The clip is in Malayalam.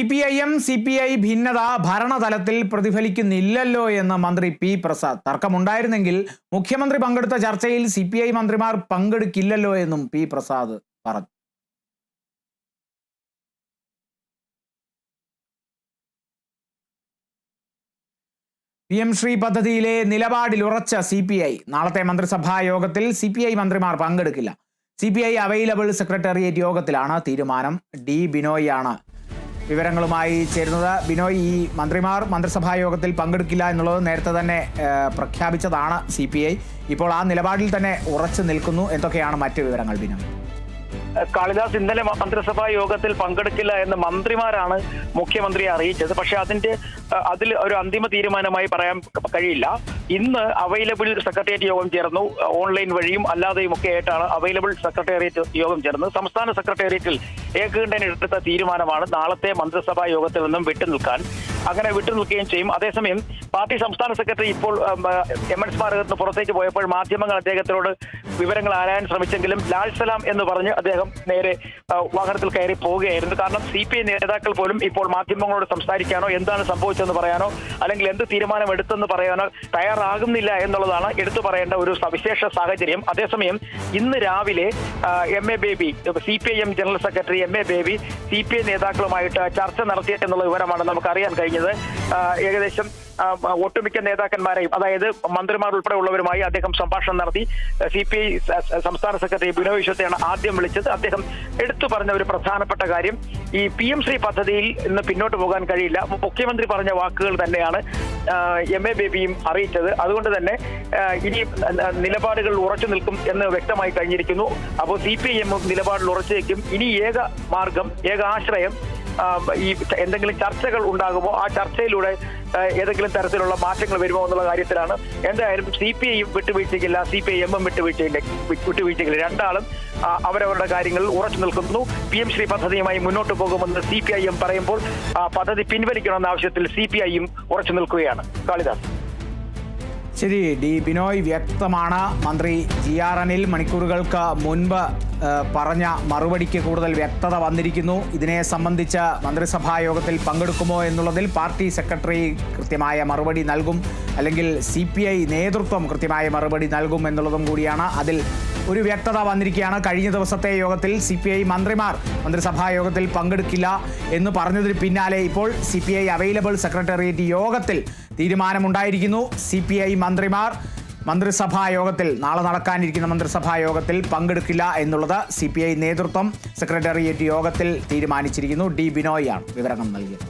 C P I M C P I ഭിന്നത ഭരണതലത്തിൽ പ്രതിഫലിക്കുന്നില്ലല്ലോ എന്ന് മന്ത്രി പി പ്രസാദ്. തർക്കമുണ്ടായിരുന്നെങ്കിൽ മുഖ്യമന്ത്രി പങ്കെടുത്ത ചർച്ചയിൽ സി പി ഐ മന്ത്രിമാർ പങ്കെടുക്കില്ലല്ലോ എന്നും പി പ്രസാദ് പറഞ്ഞു. പി എം ശ്രീ പദ്ധതിയിലെ നിലപാടിൽ ഉറച്ച സി പി ഐ. നാളത്തെ മന്ത്രിസഭാ യോഗത്തിൽ സി പി ഐ മന്ത്രിമാർ പങ്കെടുക്കില്ല. C P I available secretariat യോഗത്തിലാണ് തീരുമാനം. ഡി ബിനോയ് ആണ് വിവരങ്ങളുമായി ചേരുന്നത്. ബിനോയ് ഈ മന്ത്രിമാർ മന്ത്രിസഭാ യോഗത്തിൽ പങ്കെടുക്കില്ല എന്നുള്ളത് നേരത്തെ തന്നെ പ്രഖ്യാപിച്ചതാണ് സി പി ഐ. ഇപ്പോൾ ആ നിലപാടിൽ തന്നെ ഉറച്ചു നിൽക്കുന്നു. എന്തൊക്കെയാണ് മറ്റു വിവരങ്ങൾ ബിനോയ്? കാളിദാസ് ഇന്നലെ മന്ത്രിസഭാ യോഗത്തിൽ പങ്കെടുക്കില്ല എന്ന് മന്ത്രിമാരാണ് മുഖ്യമന്ത്രിയെ അറിയിച്ചത്. പക്ഷെ അതിന്റെ അതിൽ ഒരു അന്തിമ തീരുമാനമായി പറയാൻ കഴിയില്ല. ഇന്ന് അവൈലബിൾ സെക്രട്ടേറിയറ്റ് യോഗം ചേർന്നു. ഓൺലൈൻ വഴിയും അല്ലാതെയും ഒക്കെ ആയിട്ടാണ് അവൈലബിൾ സെക്രട്ടേറിയറ്റ് യോഗം ചേർന്നത്. സംസ്ഥാന സെക്രട്ടേറിയറ്റിൽ ഏകകണ്ഠൻ എടുത്ത തീരുമാനമാണ് നാളത്തെ മന്ത്രിസഭാ യോഗത്തിൽ നിന്നും വിട്ടുനിൽക്കാൻ അങ്ങനെ വിട്ടുനിൽക്കുകയും ചെയ്യും. അതേസമയം പാർട്ടി സംസ്ഥാന സെക്രട്ടറി ഇപ്പോൾ എം എൻ സ്മാരകത്തിന് പുറത്തേക്ക് പോയപ്പോൾ മാധ്യമങ്ങൾ അദ്ദേഹത്തിനോട് വിവരങ്ങൾ ആരായാൻ ശ്രമിച്ചെങ്കിലും ലാൽ സലാം എന്ന് പറഞ്ഞ് അദ്ദേഹം നേരെ വാഹനത്തിൽ കയറി പോവുകയായിരുന്നു. കാരണം സി പി ഐ നേതാക്കൾ പോലും ഇപ്പോൾ മാധ്യമങ്ങളോട് സംസാരിക്കാനോ എന്താണ് സംഭവിച്ചതെന്ന് പറയാനോ അല്ലെങ്കിൽ എന്ത് തീരുമാനം എടുത്തെന്ന് പറയാനോ തയ്യാറാകുന്നില്ല എന്നുള്ളതാണ് എടുത്തു പറയേണ്ട ഒരു സവിശേഷ സാഹചര്യം. അതേസമയം ഇന്ന് രാവിലെ M A Baby C P I M general secretary M A Baby C P I നേതാക്കളുമായിട്ട് ചർച്ച നടത്തിയെന്നുള്ള വിവരമാണ് നമുക്ക് അറിയാൻ കഴിഞ്ഞത് ഏകദേശം ഒട്ടുമിക്ക നേതാക്കന്മാരെയും അതായത് മന്ത്രിമാർ ഉൾപ്പെടെയുള്ളവരുമായി അദ്ദേഹം സംഭാഷണം നടത്തി. സി പി ഐ സംസ്ഥാന സെക്രട്ടറി ബിനോയ് വിശ്വത്തെയാണ് ആദ്യം വിളിച്ചത്. അദ്ദേഹം എടുത്തു പറഞ്ഞ ഒരു പ്രധാനപ്പെട്ട കാര്യം ഈ പി എം ശ്രീ പദ്ധതിയിൽ ഇന്ന് പിന്നോട്ട് പോകാൻ കഴിയില്ല. മുഖ്യമന്ത്രി പറഞ്ഞ വാക്കുകൾ തന്നെയാണ് എം എ ബേബിയും അറിയിച്ചത്. അതുകൊണ്ട് തന്നെ ഇനി നിലപാടുകൾ ഉറച്ചു നിൽക്കും എന്ന് വ്യക്തമായി കഴിഞ്ഞിരിക്കുന്നു. അപ്പോൾ സി പി ഐ എമ്മും നിലപാടിൽ ഉറച്ചു നിൽക്കും. ഇനി ഏക മാർഗം ഏക ആശ്രയം ഈ എന്തെങ്കിലും ചർച്ചകൾ ഉണ്ടാകുമോ ആ ചർച്ചയിലൂടെ ഏതെങ്കിലും തരത്തിലുള്ള മാറ്റങ്ങൾ വരുമോ എന്നുള്ള കാര്യത്തിലാണ് എന്തായാലും സി പി ഐയും വിട്ടുവീഴ്ചയ്ക്കില്ല സി പി ഐ എമ്മും വിട്ടുവീഴ്ചയില്ല വിട്ടുവീഴ്ചയ്ക്കില്ല. രണ്ടാളും അവരവരുടെ കാര്യങ്ങളിൽ ഉറച്ചു നിൽക്കുന്നു. പി എം ശ്രീ പദ്ധതിയുമായി മുന്നോട്ട് പോകുമെന്ന് സി പി ഐ എം പറയുമ്പോൾ പദ്ധതി പിൻവലിക്കണമെന്ന ആവശ്യത്തിൽ സി പി ഐയും ഉറച്ചു നിൽക്കുകയാണ്. കാളിദാസ്. ശരി ഡി ബിനോയ് വ്യക്തമാണ്. മന്ത്രി ജി ആർ അനിൽ മണിക്കൂറുകൾക്ക് മുൻപ് പറഞ്ഞ മറുപടിക്ക് കൂടുതൽ വ്യക്തത വന്നിരിക്കുന്നു. ഇതിനെ സംബന്ധിച്ച് മന്ത്രിസഭാ യോഗത്തിൽ പങ്കെടുക്കുമോ എന്നുള്ളതിൽ പാർട്ടി സെക്രട്ടറി കൃത്യമായ മറുപടി നൽകും. അല്ലെങ്കിൽ സി നേതൃത്വം കൃത്യമായ മറുപടി നൽകും എന്നുള്ളതും കൂടിയാണ്. അതിൽ ഒരു വ്യക്തത വന്നിരിക്കുകയാണ്. കഴിഞ്ഞ ദിവസത്തെ യോഗത്തിൽ സി പി ഐ മന്ത്രിമാർ മന്ത്രിസഭാ യോഗത്തിൽ പങ്കെടുക്കില്ല എന്ന് പറഞ്ഞതിന് പിന്നാലെ ഇപ്പോൾ C P I available secretariat യോഗത്തിൽ തീരുമാനമുണ്ടായിരിക്കുന്നു. സി പി ഐ മന്ത്രിമാർ മന്ത്രിസഭാ യോഗത്തിൽ നാളെ നടക്കാനിരിക്കുന്ന മന്ത്രിസഭാ യോഗത്തിൽ പങ്കെടുക്കില്ല എന്നുള്ളത് സി പി ഐ നേതൃത്വം സെക്രട്ടേറിയറ്റ് യോഗത്തിൽ തീരുമാനിച്ചിരിക്കുന്നു. ഡി ബിനോയ് ആണ് വിവരങ്ങൾ നൽകിയത്.